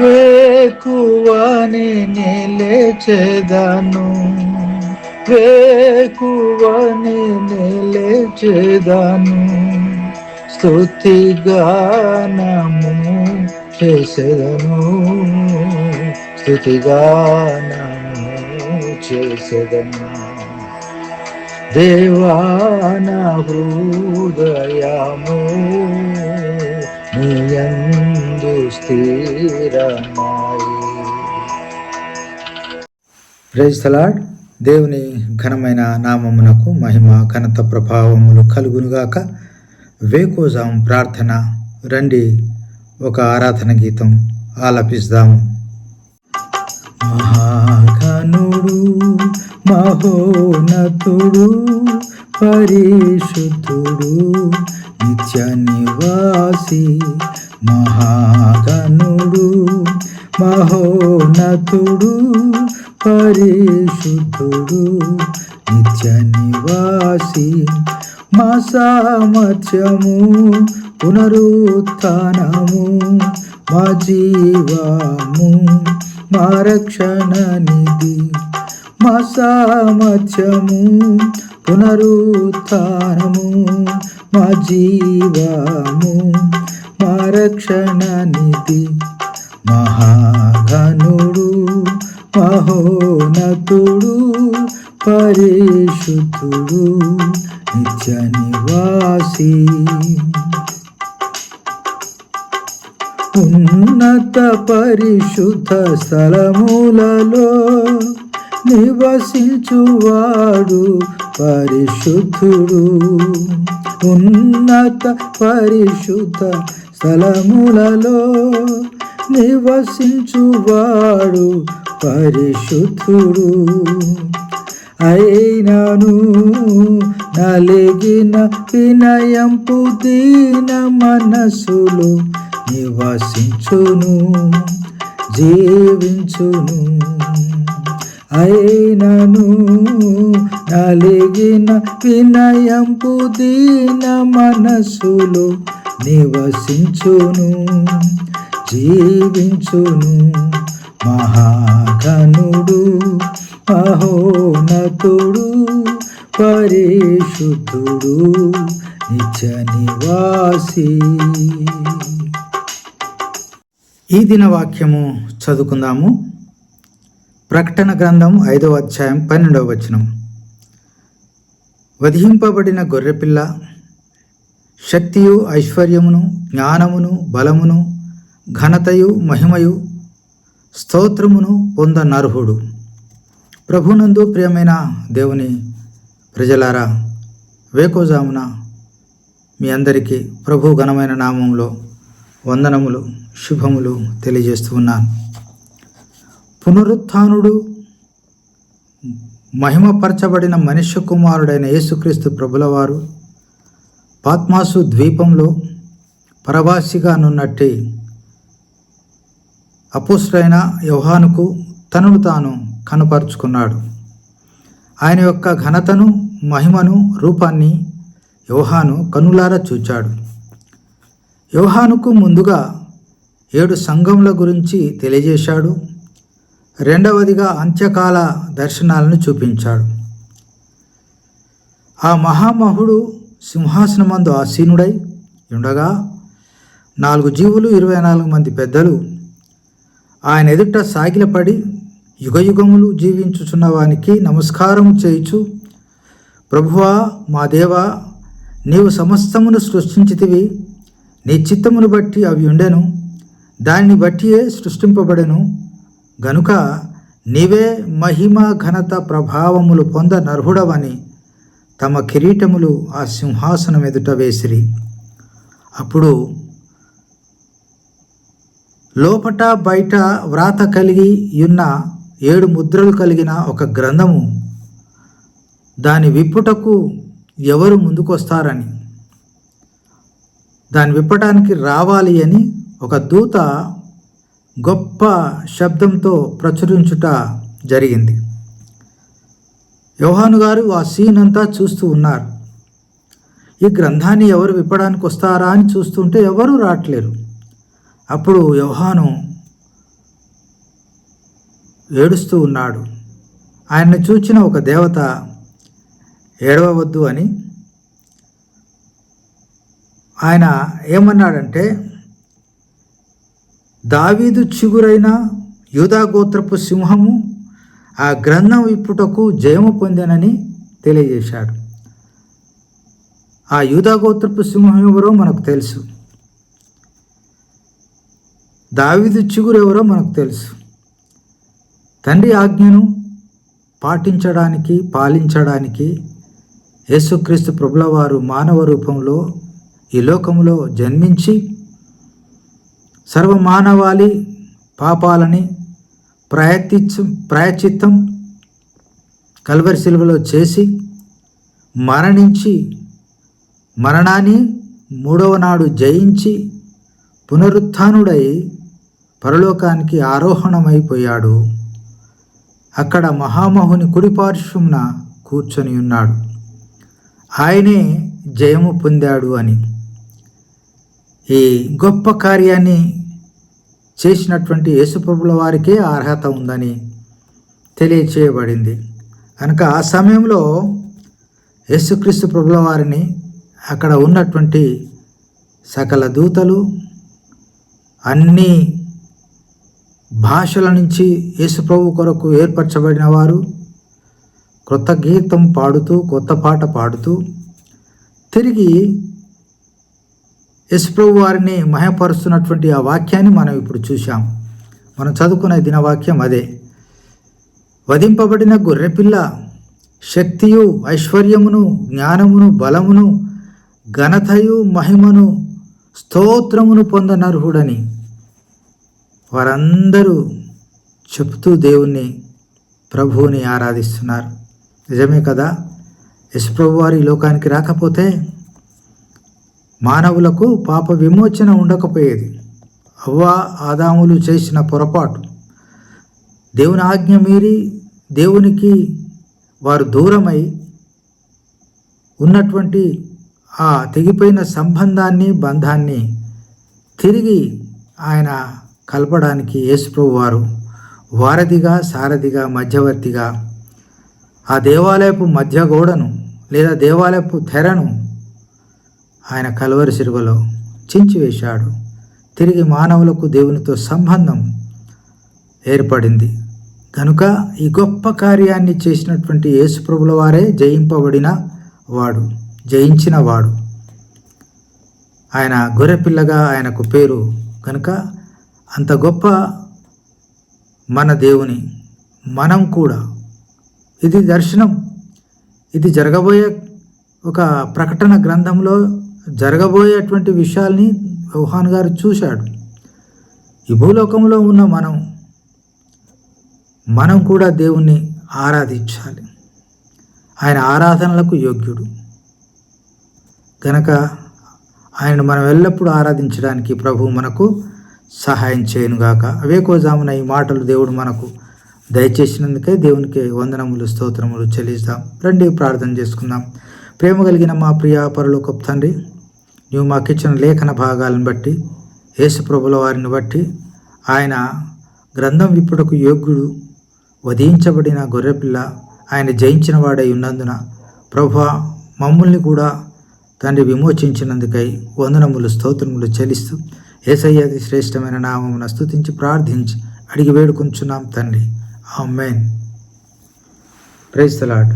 వేకువని నిలేచెదను. వేకువని నిలేచెదను. స్తుతిగానము చేసేదను. స్తుతిగానము చేసేదను. దేవాన హృదయము నీయందు స్థిరమాయి ప్రైజ్ తలాడ్ దేవుని ఘనమైన నామమునకు మహిమ ఘనత ప్రభావములు కలుగునుగాక వేకోజాం ప్రార్థన రండి ఒక ఆరాధన గీతం ఆలపిస్తాము. మహాఘనుడు మహోన్నతుడు పరిశుద్ధుడు నిత్య నివాసి మహాగణుడు మహోన్నతుడు పరిశుద్ధుడు. నిత్య నివాసి మా సామర్థ్యము పునరుత్నము మా జీవము మా రక్షణ నిధి మా సామర్థ్యము పునరుత్నము మా జీవము మా రక్షణ నిధి మహాగణుడు మహోనతుడు పరిశుద్ధుడు నిత్య నివాసి. ఉన్నత పరిశుద్ధ స్థలములలో నివసించువాడు పరిశుద్ధుడు. ఉన్నత పరిశుద్ధ స్థలములలో నివసించువాడు పరిశుద్ధుడు. అయినను నలిగిన వినయంపు దీన మనసులు నివసించును జీవించును. అయినను నలిగిన వినయంపు దీన మనసులో నివసించును జీవించును. మహాగణుడు మహోనతుడు పరిశుద్ధుడు నిత్య నివాసి. ఈ దిన వాక్యము చదువుకుందాము. ప్రకటన గ్రంథం ఐదవ అధ్యాయం పన్నెండవ వచనం. వధింపబడిన గొర్రెపిల్ల శక్తియు ఐశ్వర్యమును జ్ఞానమును బలమును ఘనతయు మహిమయు స్తోత్రమును పొందనర్హుడు ప్రభునందు ప్రియమైన దేవుని ప్రజలారా వేకోజామున మీ అందరికీ ప్రభు ఘనమైన నామంలో వందనములు శుభములు తెలియజేస్తూ ఉన్నాను. పునరుత్నుడు మహిమపరచబడిన మనుష్య కుమారుడైన యేసుక్రీస్తు ప్రభులవారు పాత్మాసు ద్వీపంలో పరభాషిగా నున్నట్టి అపుష్రైన యోహానుకు తనను తాను కనపరుచుకున్నాడు. ఆయన యొక్క ఘనతను మహిమను రూపాన్ని యోహాను కనులారా చూచాడు. యోహానుకు ముందుగా ఏడు సంఘముల గురించి తెలియజేశాడు. రెండవదిగా అంత్యకాల దర్శనాలను చూపించాడు. ఆ మహామహుడు సింహాసనమందు ఆసీనుడై ఉండగా నాలుగు జీవులు ఇరవై నాలుగు మంది పెద్దలు ఆయన ఎదుట సాగిలపడి యుగయుగములు జీవించుచున్న వానికి నమస్కారం చేయుచు ప్రభువా మా దేవా నీవు సమస్తమును సృష్టించితివి నీ చిత్తమును బట్టి అవి ఉండెను దాన్ని బట్టియే సృష్టింపబడెను గనుక నీవే మహిమ ఘనత ప్రభావములు పొంద నర్హుడవని తమ కిరీటములు ఆ సింహాసనం ఎదుట వేసిరి. అప్పుడు లోపట బయట వ్రాత కలిగి ఉన్న ఏడు ముద్రలు కలిగిన ఒక గ్రంథము దాని విప్పుటకు ఎవరు ముందుకొస్తారని దాన్ని విప్పటానికి రావాలి అని ఒక దూత గొప్ప శబ్దంతో ప్రచురించుట జరిగింది. యోహాను గారు ఆ సీన్ అంతా చూస్తూ ఉన్నారు. ఈ గ్రంథాన్ని ఎవరు విప్పడానికి వస్తారా అని చూస్తుంటే ఎవరు రావట్లేరు. అప్పుడు యోహాను ఏడుస్తూ ఉన్నాడు. ఆయన్ని చూచిన ఒక దేవత ఏడవవద్దు అని ఆయన ఏమన్నాడంటే దావీదు చిగురైన యూదాగోత్రపు సింహము ఆ గ్రంథం ఇప్పుటకు జయము పొందానని తెలియజేశాడు. ఆ యూదాగోత్రపు సింహం ఎవరో మనకు తెలుసు. దావీదు చిగురు ఎవరో మనకు తెలుసు. తండ్రి ఆజ్ఞను పాటించడానికి పాలించడానికి యేసుక్రీస్తు ప్రభుల వారు మానవ రూపంలో ఈ లోకంలో జన్మించి సర్వమానవాళి పాపాలని ప్రయత్నించ ప్రాయచిత్తం కల్వరి సిలువలో చేసి మరణించి మరణాన్ని మూడవ నాడు జయించి పునరుత్డై పరలోకానికి ఆరోహణమైపోయాడు. అక్కడ మహామహుని కుడిపార్శ్వమున కూర్చొని ఉన్నాడు. ఆయనే జయము పొందాడు అని. ఈ గొప్ప కార్యాన్ని చేసినటువంటి యేసుప్రభుల వారికే అర్హత ఉందని తెలియచేయబడింది. కనుక ఆ సమయంలో యేసుక్రీస్తు ప్రభుల వారిని అక్కడ ఉన్నటువంటి సకల దూతలు అన్ని భాషల నుంచి యేసుప్రభు కొరకు ఏర్పరచబడిన వారు కొత్త గీతం పాడుతూ కొత్త పాట పాడుతూ తిరిగి యశుప్రభు వారిని మహపరుస్తున్నటువంటి ఆ వాక్యాన్ని మనం ఇప్పుడు చూశాం మనం చదువుకునే దినవాక్యం అదే. వధింపబడిన గొర్రెపిల్ల శక్తియు ఐశ్వర్యమును జ్ఞానమును బలమును ఘనతయు మహిమను స్తోత్రమును పొందనర్హుడని వారందరూ చెప్తూ దేవుణ్ణి ప్రభువుని ఆరాధిస్తున్నారు. నిజమే కదా? యశుప్రభు వారి లోకానికి రాకపోతే మానవులకు పాప విమోచన ఉండకపోయేది. అవ్వ ఆదాములు చేసిన పొరపాటు. దేవుని ఆజ్ఞ మీరి దేవునికి వారు దూరమై ఉన్నటువంటి ఆ తెగిపోయిన సంబంధాన్ని బంధాన్ని తిరిగి ఆయన కలపడానికి యేసుప్రభు వారు వారధిగా సారథిగా మధ్యవర్తిగా ఆ దేవాలయపు మధ్య గోడను లేదా దేవాలయపు తెరను ఆయన కలవరి సిరువలో చించివేశాడు తిరిగి మానవులకు దేవునితో సంబంధం ఏర్పడింది. కనుక ఈ గొప్ప కార్యాన్ని చేసినటువంటి యేసుప్రభుల వారే జయింపబడిన వాడు జయించిన వాడు. ఆయన గొర్రెపిల్లగా ఆయనకు పేరు. కనుక అంత గొప్ప మన దేవుని మనం కూడా ఇది దర్శనం. ఇది జరగబోయే ఒక ప్రకటన గ్రంథంలో జరగబోయేటువంటి విషయాల్ని యోహాన్ గారు చూశాడు. ఈ భూలోకంలో ఉన్న మనం మనం కూడా దేవుణ్ణి ఆరాధించాలి. ఆయన ఆరాధనలకు యోగ్యుడు. కనుక ఆయన మనం ఎల్లప్పుడూ ఆరాధించడానికి ప్రభు మనకు సహాయం చేయనుగాక. అవేకోజామున ఈ మాటలు దేవుడు మనకు దయచేసినందుకే దేవునికి వందనములు స్తోత్రములు చెల్లిస్తాం. రండి ప్రార్థన చేసుకుందాం. ప్రేమ కలిగిన మా ప్రియ పరలోకపు తండ్రి నువ్వు మాకు ఇచ్చిన లేఖన భాగాలను బట్టి యేసుప్రభుల వారిని బట్టి ఆయన గ్రంథం విప్పుటకు యోగ్యుడు వధించబడిన గొర్రెపిల్ల ఆయన జయించిన వాడై ఉన్నందున ప్రభు మమ్మల్ని కూడా తండ్రి విమోచించినందుకై వందనములు స్తోత్రములు చెల్లిస్తూ ఏసయ్యది శ్రేష్టమైన నామమున స్తుతించి ప్రార్థించి అడిగి వేడుకుంటున్నాం తండ్రి. ఆ మెయిన్ ప్రైజ్ తలాడు